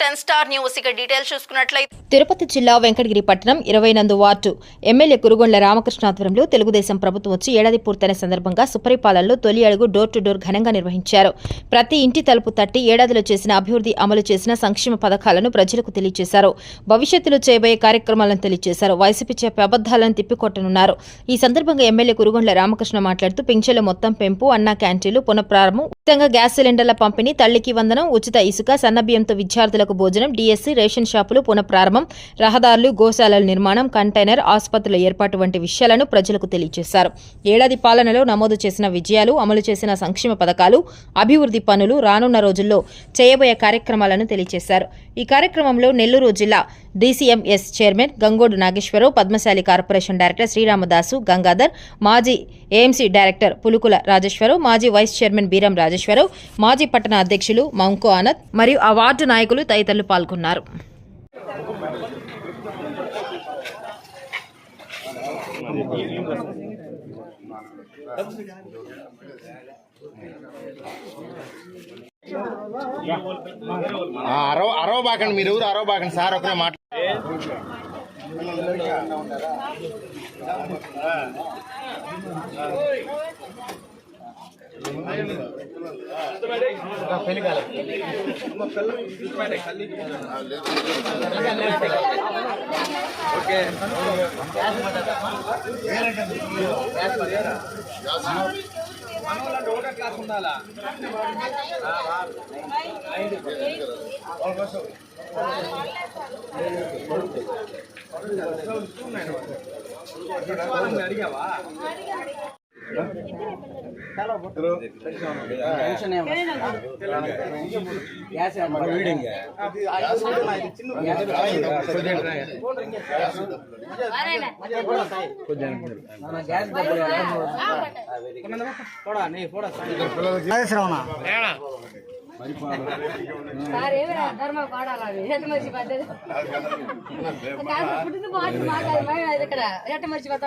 Ten star news. ఇక details చూసుకున్నట్లయితే తిరుపతి జిల్లా వెంకటగిరి పట్టణం ఇరవై నందు వార్డు. ఎమ్మెల్యే కురుగొండ్ల రామకృష్ణ ఆధ్వర్యంలో తెలుగుదేశం ప్రభుత్వం వచ్చి ఏడాది పూర్తయిన సందర్భంగా సుపరిపాలనలో తొలి అడుగు డోర్ టు డోర్ ఘనంగా నిర్వహించారు. ప్రతి ఇంటి తలుపు తట్టి ఏడాదిలో చేసిన అభివృద్ధి అమలు చేసిన సంక్షేమ పథకాలను ప్రజలకు తెలియజేశారు. భవిష్యత్తులో చేయబోయే కార్యక్రమాలను తెలియజేశారు. వైసీపీ చెప్పే అబద్దాలను తిప్పికొట్టనున్నారు. ఈ సందర్భంగా ఎమ్మెల్యే కురుగొండ్ల రామకృష్ణ మాట్లాడుతూ పింఛన్ల మొత్తం పెంపు అన్నా క్యాంటీన్లు పునఃప్రారంభం ఉచితంగా గ్యాస్ సిలిండర్ల పంపిణీ తల్లికి వందనం ఉచిత ఇసుక సన్నబియ్యంతో విద్యార్థులకు భోజనం డిఎస్సి రేషన్ షాపులు పునఃప్రారంభం రహదారులు గోశాలల నిర్మాణం కంటైనర్ ఆసుపత్రుల ఏర్పాటు వంటి విషయాలను ప్రజలకు తెలియజేశారు. ఏడాది పాలనలో నమోదు చేసిన విజయాలు అమలు చేసిన సంక్షేమ పథకాలు అభివృద్ధి పనులు రానున్న రోజుల్లో చేయబోయే కార్యక్రమాలను తెలియజేశారు. ఈ కార్యక్రమంలో నెల్లూరు జిల్లా DCMS chairman Gangodu Nageswara Rao Padmashali corporation director Sriramadasu Gangadhar మాజీ ఏఎంసీ డైరెక్టర్ పులుకుల రాజేశ్వరరావు మాజీ వైస్ చైర్మన్ బీరం రాజేశ్వరరావు మాజీ పట్టణ అధ్యక్షులు మంకు ఆనంద్ మరియు ఆ వార్డు నాయకులు తదితరులు పాల్గొన్నారు. అరవ అరవ బాకండి మీరు ఎవరు అరవ బాకండి సార్ ఒకరే మాట సార్ ఏమైనా ధర్మ పాడాలి ಧರ್ಮ ಪಾಡಲ್ಲ ಎಟ್ಟು ಮರ್ಚಿ ಪಾಡ್ದು ಮರ್ಚಿ ಪಾತ್ರ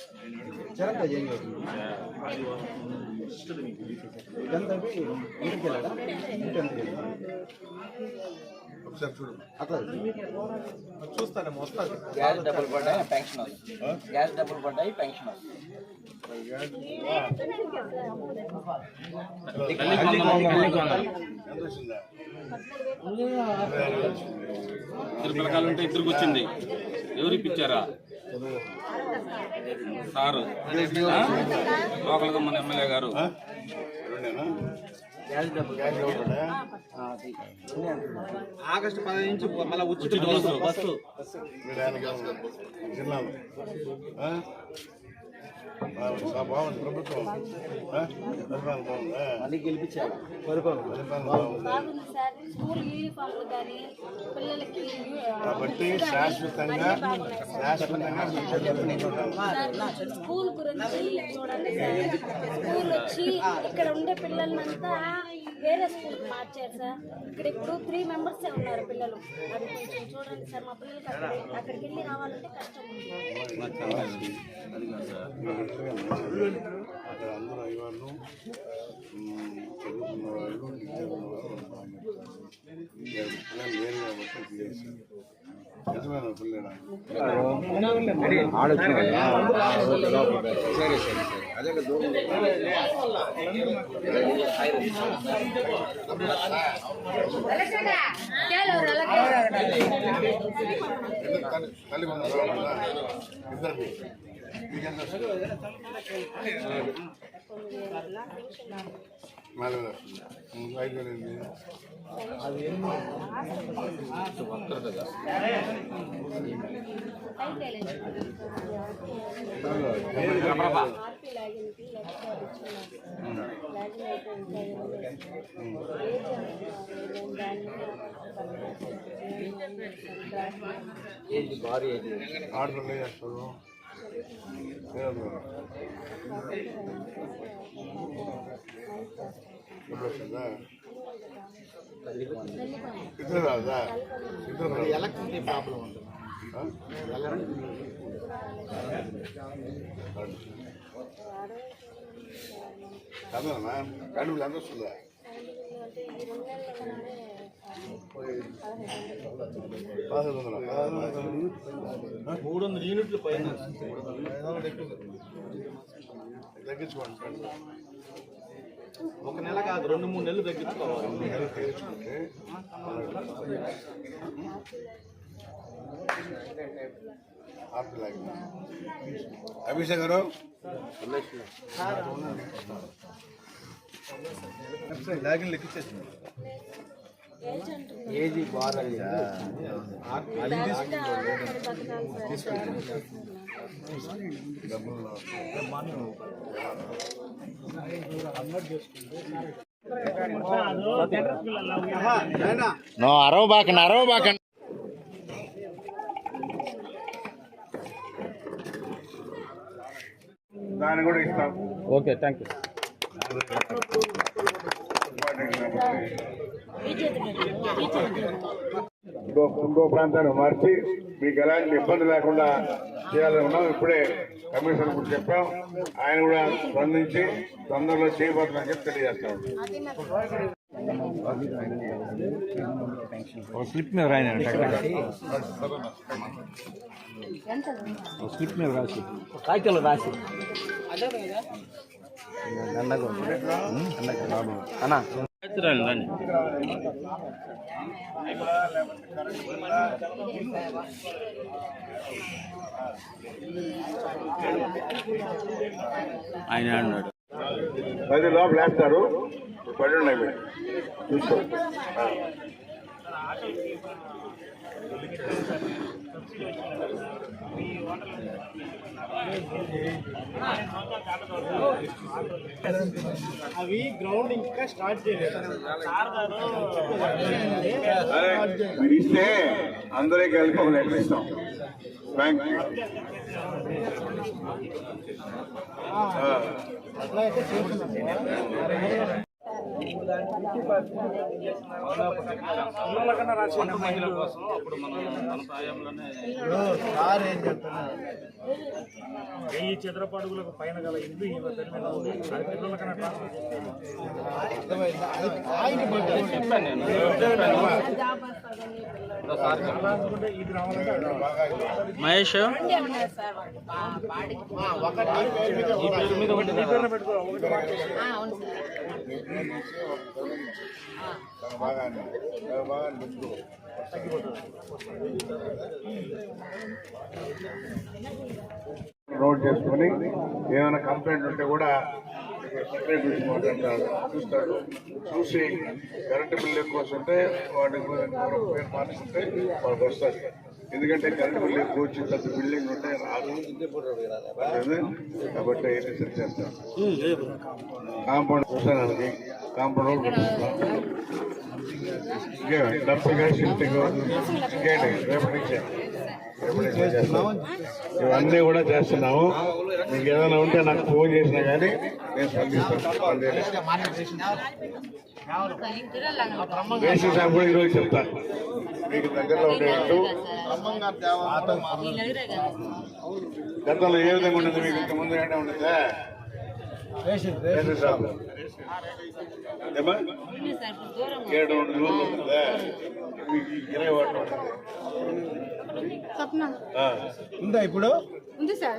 ఎట్ట మర్చి పడ్డా అది బాగానే వస్తాను సార్ కాస్త గ్యాస్ డబ్బులు పడ్డాయి పెన్షన్ వస్తుంది. గ్యాస్ డబ్బులు పడ్డాయి పెన్షన్ వస్తుంది. ఇద్దరు పిల్లకాయలు ఉంటే ఇద్దరికి వచ్చింది. ఎవరు ఇప్పించారా? సారు? లోకల్గా మన ఎమ్మెల్యే గారు. ఆగస్టు పది నుంచి మళ్ళీ ఉచిత బస్సు. బస్సు. జిల్లాలో. బాగుంది ప్రభుత్వం? మళ్ళీ పిల్లలకి కాబట్టి శాశ్వతంగా శాశ్వతంగా. స్కూల్ గురించి చూడండి స్కూల్ వచ్చి ఇక్కడ ఉండే పిల్లలంతా వేరే స్కూల్ మార్చారు సార్ ఇక్కడ ఇప్పుడు త్రీ మెంబర్సే ఉన్నారు పిల్లలు అది కొంచెం చూడండి సార్ మా పిల్లలకి అక్కడ అక్కడికి వెళ్ళి రావాలంటే కష్టం ఉంది అక్కడ అందరూ చదువుకున్న వాళ్ళు పిల్లలు లేరు కాబట్టి சரி சரி. சரி அதே தள்ளி பண்ண తల్లి ఉన్నారు వాళ్ళ? ఇద్దరికి మీకెంత వస్తుంది? నాలుగు వేలు వస్తుంది ఉమ్, ఐదు వేలు ఏంది ఆర్పీ లాగిన్కి లక్ష ఇచ్చినాం లాగిన్ అయిపోయింది ఏజ్ అంటున్నారు దాన్ని ఏజ్ భారీ ఏజ్ ఆడపిల్ల ఏం చేస్తారు ఎలక్ట్రిసిటీ ప్రాబ్లం ఉంటుంది ఆ? కాదమ్మా కడుపు ఎంత వస్తుందా అంటే ఈ రెండు నెలల్లోనే పదహైదు వందల పదహైదు వందలు మూడు వందల యూనిట్లు పైన తగ్గించుకోండి ఒక నెల కాదు రెండు మూడు నెలలు తగ్గించుకోవాలి. అభిషేక్ గారు? లాగిన్ లెక్కించేసింది ఏజ్ అంటున్నారు ఏజ్ భారీ దాంట్లో ఆధారపడి బతకాలి సార్ డబ్బులు నో అరవబాకండి అరవబాకండి దాన్ని కూడా ఇస్తాం. ఓకే థ్యాంక్ యూ ఇంకో ఇంకో ప్రాంతాన్ని మార్చి మీకు ఎలాంటి ఇబ్బంది లేకుండా చేయాలని ఉన్నాం. ఇప్పుడే కమిషనర్ కూడా చెప్పాం. ఆయన కూడా స్పందించి తొందరలో చేయబోతుందని చెప్పి తెలియజేస్తాం. స్లిప్ మీద రాయన స్లిప్ మీద రాసి. కాగితాలు రాసి. అన్నా. రండి ఆయన అన్నాడు. పది లోపల వేస్తారు. పడి ఉన్నాయి చూసుకో. అవి గ్రౌండ్ ఇంకా స్టార్ట్ చేయలేదు. ఇస్తే అందరికీ కలిపి ఒక లెటర్ ఇస్తాం. అట్లా అయితే మహిళల కోసం అప్పుడు మనం మన సాయంలోనే సార్ ఏం చెప్తున్నారు వెయ్యి చదరపడుగులకు పైన గల ఇల్లు చెప్పాను నేను. మహేష్ ఒకటి. ఈ పేరు మీద ఒకటి నీ పేరున పెట్టుకో బాగా బాగా నోట్ చేసుకొని ఏమైనా కంప్లైంట్ ఉంటే కూడా సెక్రటరీ అంటారు మాట్లాడతాడు చూస్తాడు చూసి కరెంటు బిల్లు ఎక్కువ వస్తుంటే వాటికి పేరు మార్చుకుంటే వాళ్ళకి వస్తారు ఎందుకంటే కరెంటు బిల్లు ఎక్కువ వచ్చి పెద్ద బిల్డింగ్ ఉంటే రాదు కాబట్టి అయితే సెట్ చేస్తాం కాంపౌండ్ చూస్తాను కాంపౌండ్ రోడ్ కట్టిస్తాం ఇంకే డబ్బు కానీ షిఫ్టింగ్ ఇంకేంటి రేపటి నుంచే ఇవన్నీ కూడా చేస్తున్నాము. మీకు ఏదైనా ఉంటే నాకు ఫోన్ చేసినా కానీ నేను స్పందిస్తాను రేషన్ షాప్ కూడా ఈరోజు చెప్తాను మీకు దగ్గరలో ఉండేటట్టు గతంలో ఏ విధంగా ఉండదు మీకు ఇంత ముందు ఏంటంటే ఉండదా? ఏడు రెండు రోజులు ఉంటుందా ఇరవై ఒకటి ఉంటుంది స్వప్న. ఉందా ఇప్పుడు? ఉంది సార్.